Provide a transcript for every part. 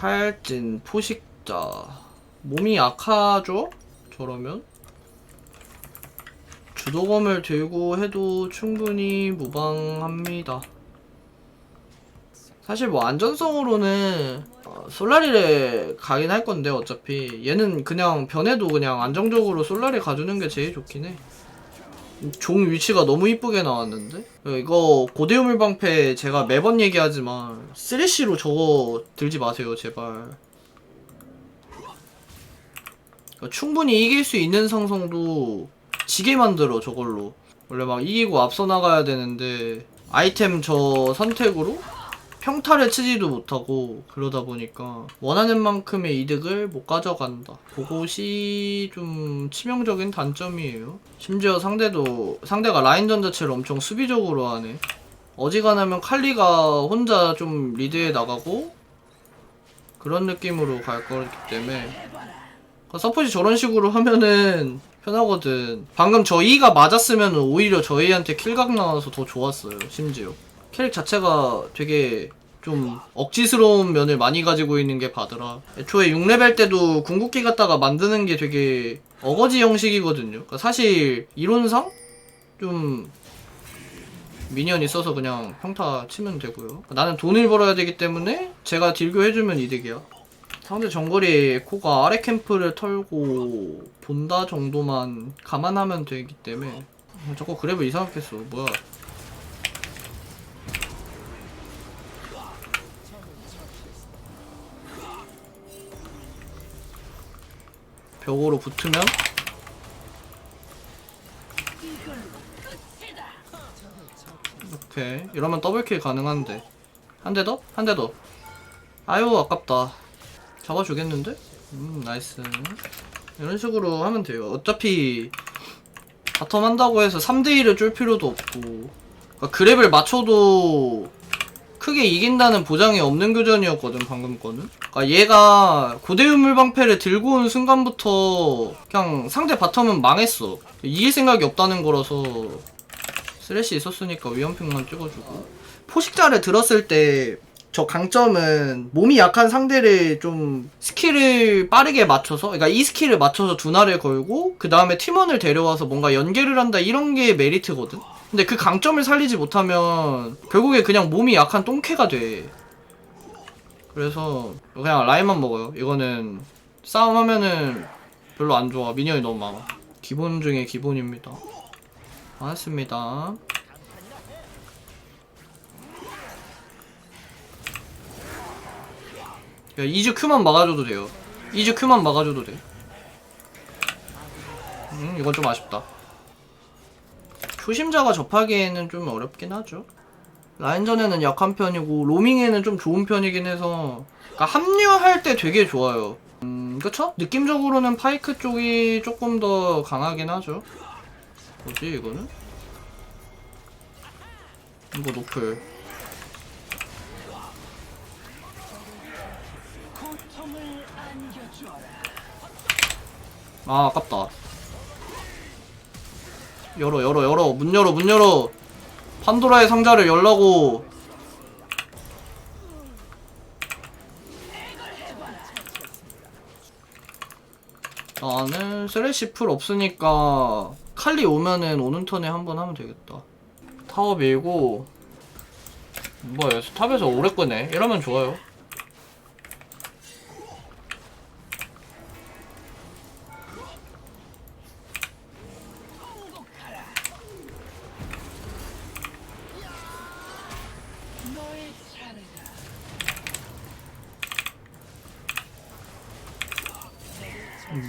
탈진 포식자 몸이 약하죠? 저러면 주도검을 들고 해도 충분히 무방합니다. 사실 뭐 안전성으로는 어, 솔라리를 가긴 할 건데 어차피 얘는 그냥 변해도 그냥 안정적으로 솔라리 가주는 게 제일 좋긴 해. 종 위치가 너무 이쁘게 나왔는데? 어, 이거 고대우물 방패 제가 매번 얘기하지만 쓰레쉬로 저거 들지 마세요 제발. 어, 충분히 이길 수 있는 상성도 지게 만들어 저걸로. 원래 막 이기고 앞서 나가야 되는데 아이템 저 선택으로 평타를 치지도 못하고 그러다 보니까 원하는 만큼의 이득을 못 가져간다. 그것이 좀 치명적인 단점이에요. 심지어 상대도 상대가 라인전 자체를 엄청 수비적으로 하네. 어지간하면 칼리가 혼자 좀 리드해 나가고 그런 느낌으로 갈 거기 때문에 그러니까 서폿이 저런 식으로 하면은 편하거든. 방금 저 E가 맞았으면 오히려 저희한테 킬각 나와서 더 좋았어요. 심지어. 캐릭 자체가 되게 좀 억지스러운 면을 많이 가지고 있는 게 바드라. 애초에 6레벨 때도 궁극기 갖다가 만드는 게 되게 어거지 형식이거든요. 그러니까 사실 이론상 좀 미니언 있어서 그냥 평타 치면 되고요. 나는 돈을 벌어야 되기 때문에 제가 딜교 해주면 이득이야. 상대 정거리 에코가 아래 캠프를 털고 본다 정도만 감안하면 되기 때문에 어, 자꾸 그래브 이상하게 써 뭐야 벽으로 붙으면 오케이 이러면 더블킬 가능한데. 한 대 더? 한 대 더. 아유 아깝다. 잡아주겠는데? 음 나이스. 이런 식으로 하면 돼요. 어차피 바텀 한다고 해서 3대1을 쫄 필요도 없고. 그러니까 그랩을 맞춰도 크게 이긴다는 보장이 없는 교전이었거든 방금 거는. 그러니까 얘가 고대유물 방패를 들고 온 순간부터 그냥 상대 바텀은 망했어. 이길 생각이 없다는 거라서 쓰레쉬 있었으니까 위험핑만 찍어주고. 포식자를 들었을 때 저 강점은 몸이 약한 상대를 좀 스킬을 빠르게 맞춰서 그러니까 이 스킬을 맞춰서 두나를 걸고 그 다음에 팀원을 데려와서 뭔가 연계를 한다 이런 게 메리트거든 근데 그 강점을 살리지 못하면 결국에 그냥 몸이 약한 똥캐가 돼 그래서 그냥 라인만 먹어요 이거는 싸움하면은 별로 안 좋아 미니언이 너무 많아 기본 중에 기본입니다 반갑습니다 야, 이즈 큐만 막아줘도 돼요. 이즈 큐만 막아줘도 돼. 음, 이건 좀 아쉽다. 초심자가 접하기에는 좀 어렵긴 하죠. 라인전에는 약한 편이고, 로밍에는 좀 좋은 편이긴 해서, 그러니까 합류할 때 되게 좋아요. 음, 그쵸? 느낌적으로는 파이크 쪽이 조금 더 강하긴 하죠. 뭐지, 이거는? 이거 노플. 아 아깝다 열어 열어 열어. 문 열어 문 열어. 판도라의 상자를 열라고. 나는 쓰레쉬 풀 없으니까 칼리 오면은 오는 턴에 한 번 하면 되겠다. 타워 밀고 뭐야 탑에서 오래 끄네. 이러면 좋아요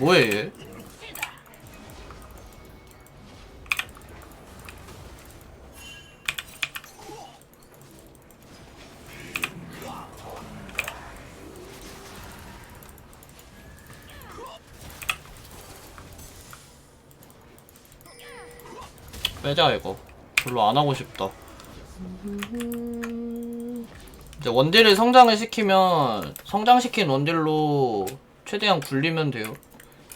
뭐해 얘? 빼자 이거. 별로 안 하고 싶다. 이제 원딜을 성장을 시키면 성장시킨 원딜로 최대한 굴리면 돼요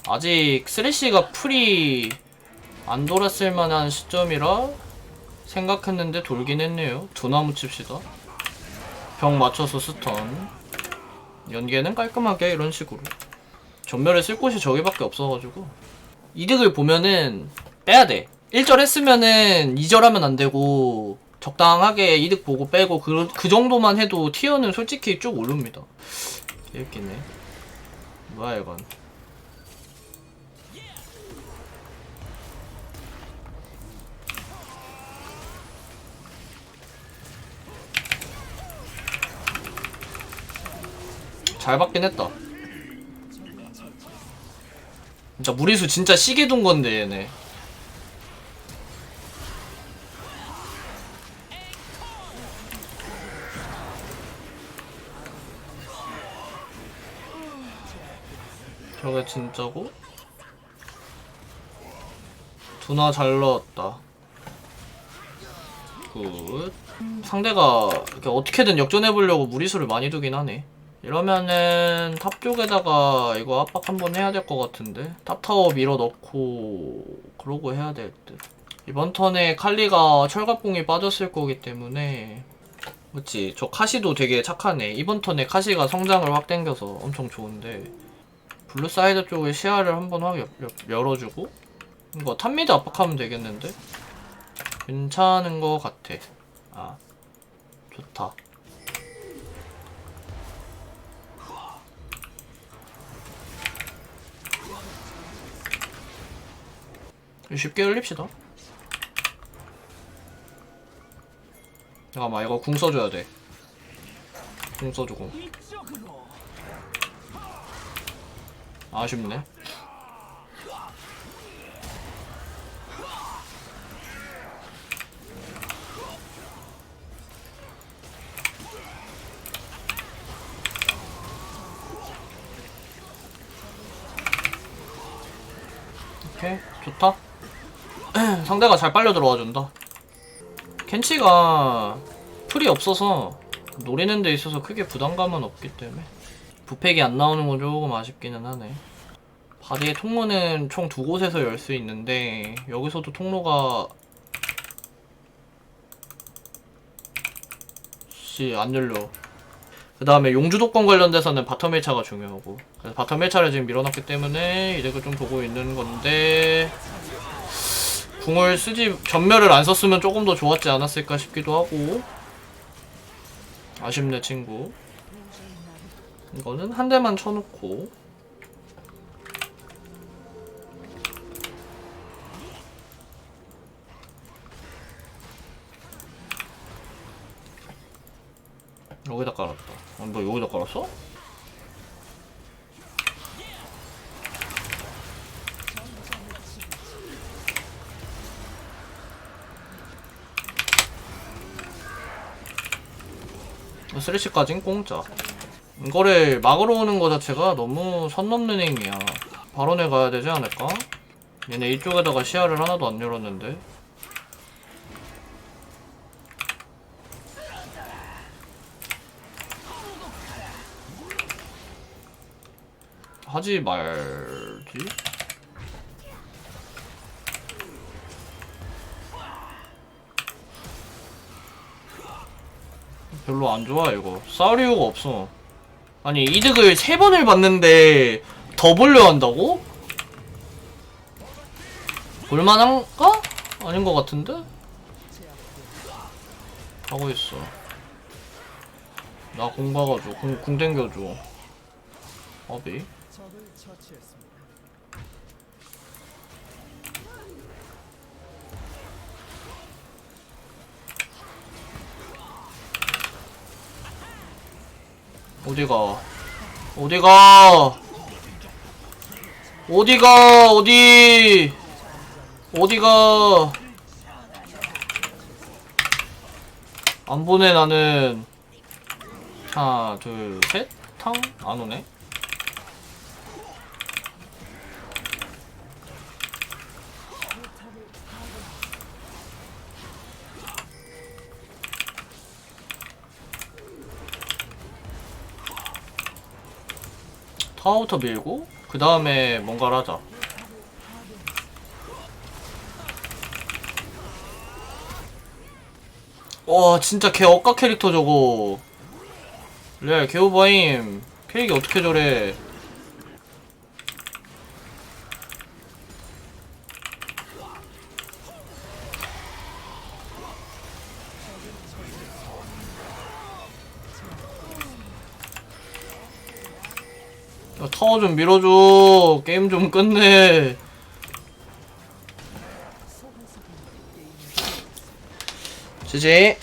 아직 쓰레쉬가 풀이 안 돌았을 만한 시점이라 생각했는데 돌긴 했네요. 두나무 칩시다. 병 맞춰서 스턴. 연계는 깔끔하게 이런 식으로 전멸을 쓸 곳이 저기밖에 없어가지고 이득을 보면은 빼야 돼 1절 했으면은 2절 하면 안 되고 적당하게 이득 보고 빼고 그, 그 정도만 해도 티어는 솔직히 쭉 오릅니다 재밌겠네 뭐야 이건 잘 받긴 했다. 진짜 무리수 진짜 시계 둔 건데 얘네. 저게 진짜고? 두나 잘 넣었다. 굿. 상대가 어떻게든 역전해보려고 무리수를 많이 두긴 하네 이러면은 탑 쪽에다가 이거 압박 한번 해야 될 것 같은데? 탑 타워 밀어 넣고 그러고 해야 될 듯. 이번 턴에 칼리가 철갑공이 빠졌을 거기 때문에. 그치 저 카시도 되게 착하네. 이번 턴에 카시가 성장을 확 땡겨서 엄청 좋은데. 블루 사이드 쪽에 시야를 한번 확 여- 여- 열어주고. 이거 탑미드 압박하면 되겠는데? 괜찮은 거 같아. 아 좋다 쉽게 흘립시다. 잠깐만 이거 궁 써줘야 돼. 궁 써주고. 아쉽네. 오케이 좋다. 상대가 잘 빨려 들어와 준다. 켄치가 풀이 없어서 노리는 데 있어서 크게 부담감은 없기 때문에 부팩이 안 나오는 건 조금 아쉽기는 하네. 바디의 통로는 총 두 곳에서 열 수 있는데 여기서도 통로가 씨안 열려. 그 다음에 용주도권 관련돼서는 바텀 1차가 중요하고 그래서 바텀 1차를 지금 밀어놨기 때문에 이득을 좀 보고 있는 건데 궁을 쓰지 전멸을 안 썼으면 조금 더 좋았지 않았을까 싶기도 하고. 아쉽네 친구. 이거는 한 대만 쳐놓고. 여기다 깔았다. 어, 너 여기다 깔았어? 쓰레쉬까진 공짜. 이거를 막으러 오는 거 자체가 너무 선 넘는 행위야. 발언에 가야 되지 않을까? 얘네 이쪽에다가 시야를 하나도 안 열었는데. 하지 말지 별로 안 좋아 이거 싸울 이유가 없어 아니 이득을 세 번을 받는데 더 벌려 한다고? 볼만한가? 아닌 것 같은데? 하고 있어 나공 박아줘 공, 궁 땡겨줘 어비 어디가? 어디가? 어디가? 어디? 어디가? 안 보내 나는. 하나 둘 셋 탕 안 오네 타워부터 밀고 그 다음에 뭔가를 하자. 와 진짜 개 억까 캐릭터 저거. 레알 개오바임. 케이크 어떻게 저래 타워 좀 밀어줘. 게임 좀 끝내. 지지